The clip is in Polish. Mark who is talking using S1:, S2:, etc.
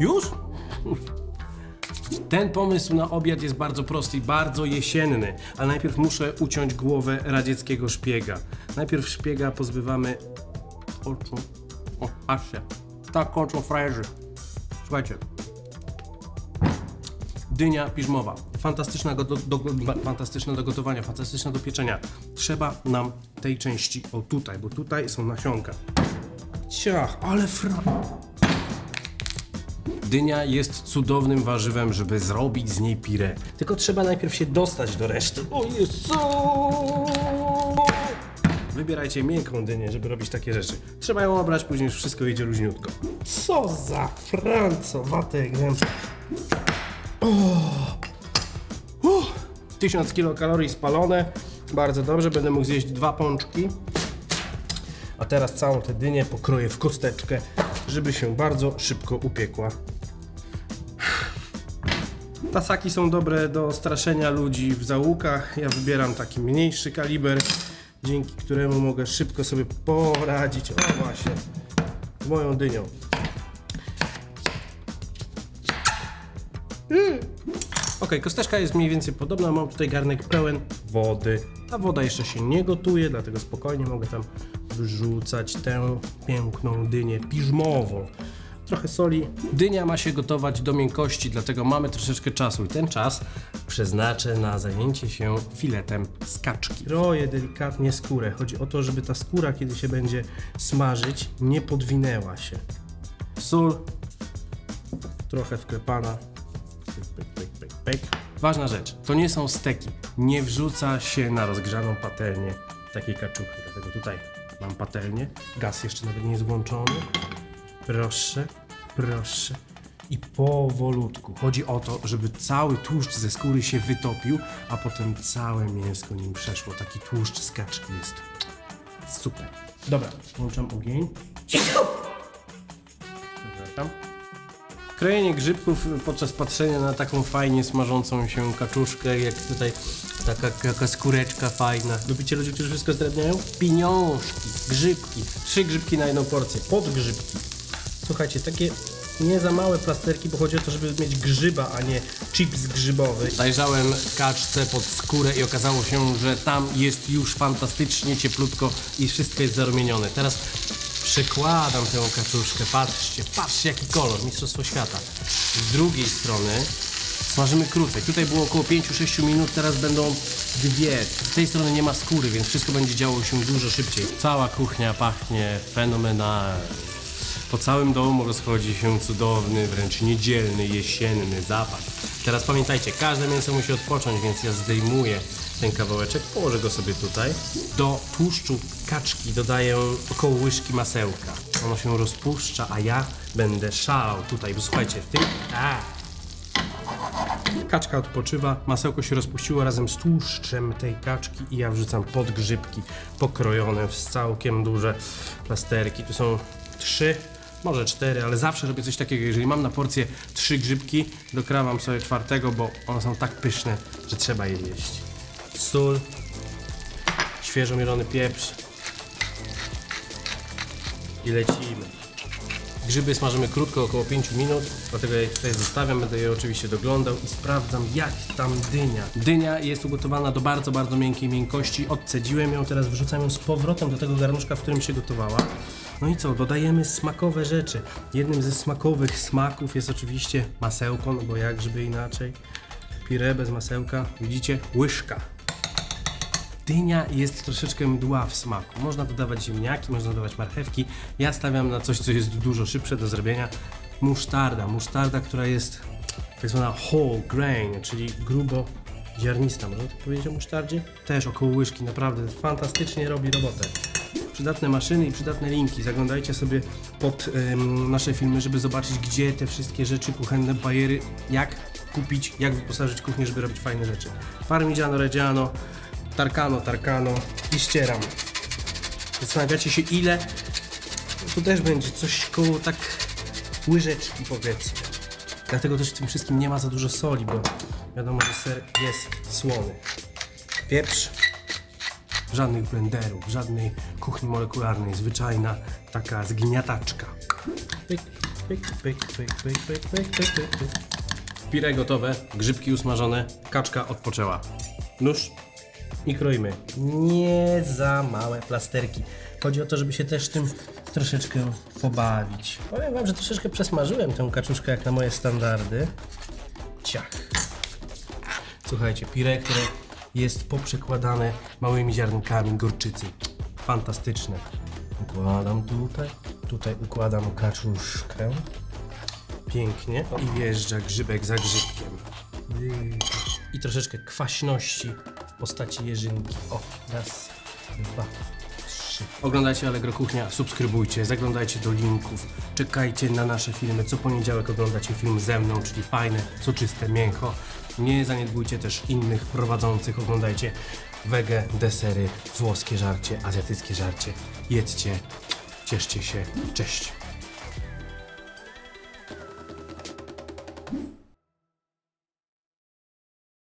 S1: Już? Ten pomysł na obiad jest bardzo prosty i bardzo jesienny, ale najpierw muszę uciąć głowę radzieckiego szpiega. Najpierw szpiega pozbywamy oczu. O, patrzcie. Tak oczą frajerzy. Słuchajcie. Dynia piżmowa. Fantastyczna, go do, do, fantastyczna do gotowania, fantastyczna do pieczenia. Trzeba nam tej części, o tutaj, bo tutaj są nasionka. Ciach, ale fra... Dynia jest cudownym warzywem, żeby zrobić z niej pire. Tylko trzeba najpierw się dostać do reszty. O Jezu! Wybierajcie miękką dynię, żeby robić takie rzeczy. Trzeba ją obrać, później już wszystko idzie luźniutko. Co za francowate egzemplarz. Uff, 1000 kilokalorii spalone. Bardzo dobrze, będę mógł zjeść dwa pączki. A teraz całą tę dynię pokroję w kosteczkę, żeby się bardzo szybko upiekła. Tasaki są dobre do straszenia ludzi w zaułkach. Ja wybieram taki mniejszy kaliber, dzięki któremu mogę szybko sobie poradzić. O właśnie, z moją dynią. Ok, kosteczka jest mniej więcej podobna. Mam tutaj garnek pełen wody. Ta woda jeszcze się nie gotuje, dlatego spokojnie mogę tam wrzucać tę piękną dynię piżmową. Trochę soli. Dynia ma się gotować do miękkości, dlatego mamy troszeczkę czasu i ten czas przeznaczę na zajęcie się filetem z kaczki. Roję delikatnie skórę. Chodzi o to, żeby ta skóra, kiedy się będzie smażyć, nie podwinęła się. Sól, trochę wklepana. Pyk, pyk, pyk, pyk. Ważna rzecz, to nie są steki. Nie wrzuca się na rozgrzaną patelnię takiej kaczuchy. Dlatego tutaj mam patelnię. Gaz jeszcze nawet nie jest włączony. Proszę, proszę. I powolutku. Chodzi o to, żeby cały tłuszcz ze skóry się wytopił, a potem całe mięsko nim przeszło. Taki tłuszcz z kaczki jest super. Dobra, włączam ogień. Przepraszam. Krojenie grzybków podczas patrzenia na taką fajnie smażącą się kaczuszkę, jak tutaj taka, taka skóreczka fajna. Lubicie ludzi, którzy wszystko zdrabniają? Pieniążki, grzybki. Trzy grzybki na jedną porcję, podgrzybki. Słuchajcie, takie nie za małe plasterki, bo chodzi o to, żeby mieć grzyba, a nie chips grzybowy. Zajrzałem kaczce pod skórę i okazało się, że tam jest już fantastycznie cieplutko i wszystko jest zarumienione. Teraz przekładam tę kaczuszkę, patrzcie, patrzcie jaki kolor, mistrzostwo świata. Z drugiej strony smażymy krócej. Tutaj było około 5-6 minut, teraz będą dwie. Z tej strony nie ma skóry, więc wszystko będzie działo się dużo szybciej. Cała kuchnia pachnie fenomenalnie. Po całym domu rozchodzi się cudowny, wręcz niedzielny, jesienny zapach. Teraz pamiętajcie, każde mięso musi odpocząć, więc ja zdejmuję ten kawałeczek, położę go sobie tutaj. Do tłuszczu kaczki dodaję około łyżki masełka. Ono się rozpuszcza, a ja będę szalał tutaj, bo słuchajcie, w tym... A! Kaczka odpoczywa, masełko się rozpuściło razem z tłuszczem tej kaczki i ja wrzucam podgrzybki pokrojone w całkiem duże plasterki. Tu są trzy, może cztery, ale zawsze robię coś takiego. Jeżeli mam na porcję trzy grzybki, dokrawam sobie czwartego, bo one są tak pyszne, że trzeba je jeść. Sól, świeżo mielony pieprz i lecimy. Grzyby smażymy krótko, około 5 minut, dlatego je tutaj zostawiam, będę je oczywiście doglądał i sprawdzam jak tam dynia. Dynia jest ugotowana do bardzo, bardzo miękkiej miękkości, odcedziłem ją, teraz wrzucam ją z powrotem do tego garnuszka, w którym się gotowała. No i co, dodajemy smakowe rzeczy. Jednym ze smakowych smaków jest oczywiście masełko, no bo jak żeby inaczej. Pire bez masełka, widzicie, łyżka. Dynia jest troszeczkę mdła w smaku. Można dodawać ziemniaki, można dodawać marchewki. Ja stawiam na coś, co jest dużo szybsze do zrobienia. Musztarda. Musztarda, która jest tak zwana whole grain, czyli grubo ziarnista. Można tak powiedzieć o musztardzie? Też około łyżki. Naprawdę fantastycznie robi robotę. Przydatne maszyny i przydatne linki. Zaglądajcie sobie pod ym, nasze filmy, żeby zobaczyć, gdzie te wszystkie rzeczy, kuchenne bajery, jak kupić, jak wyposażyć kuchnię, żeby robić fajne rzeczy. Parmigiano Reggiano, Tarkano, Tarkano i ścieram. Zastanawiacie się ile? Tu też będzie coś koło tak łyżeczki powiedzmy. Dlatego też w tym wszystkim nie ma za dużo soli, bo wiadomo, że ser jest słony. Pieprz. Żadnych blenderów, żadnej kuchni molekularnej, zwyczajna taka zgniataczka. Pyk, Pyk, pyk, pyk, pyk, pyk, pyk, pyk, pyk, pyk. Pire gotowe, grzybki usmażone, kaczka odpoczęła. Nóż i kroimy. Nie za małe plasterki. Chodzi o to, żeby się też tym troszeczkę pobawić. Powiem wam, że troszeczkę przesmażyłem tę kaczuszkę jak na moje standardy. Ciach. Słuchajcie, pire, które jest poprzekładane małymi ziarnkami gorczycy. Fantastyczne. Układam tutaj, tutaj układam kaczuszkę. Pięknie. I wjeżdża grzybek za grzybkiem. I troszeczkę kwaśności w postaci jeżynki. O, raz, dwa, trzy. Oglądajcie Allegro Kuchnia, subskrybujcie, zaglądajcie do linków, czekajcie na nasze filmy. Co poniedziałek oglądacie film ze mną, czyli fajne, soczyste mięcho. Nie zaniedbujcie też innych prowadzących, oglądajcie wege, desery, włoskie żarcie, azjatyckie żarcie. Jedzcie, cieszcie się, cześć.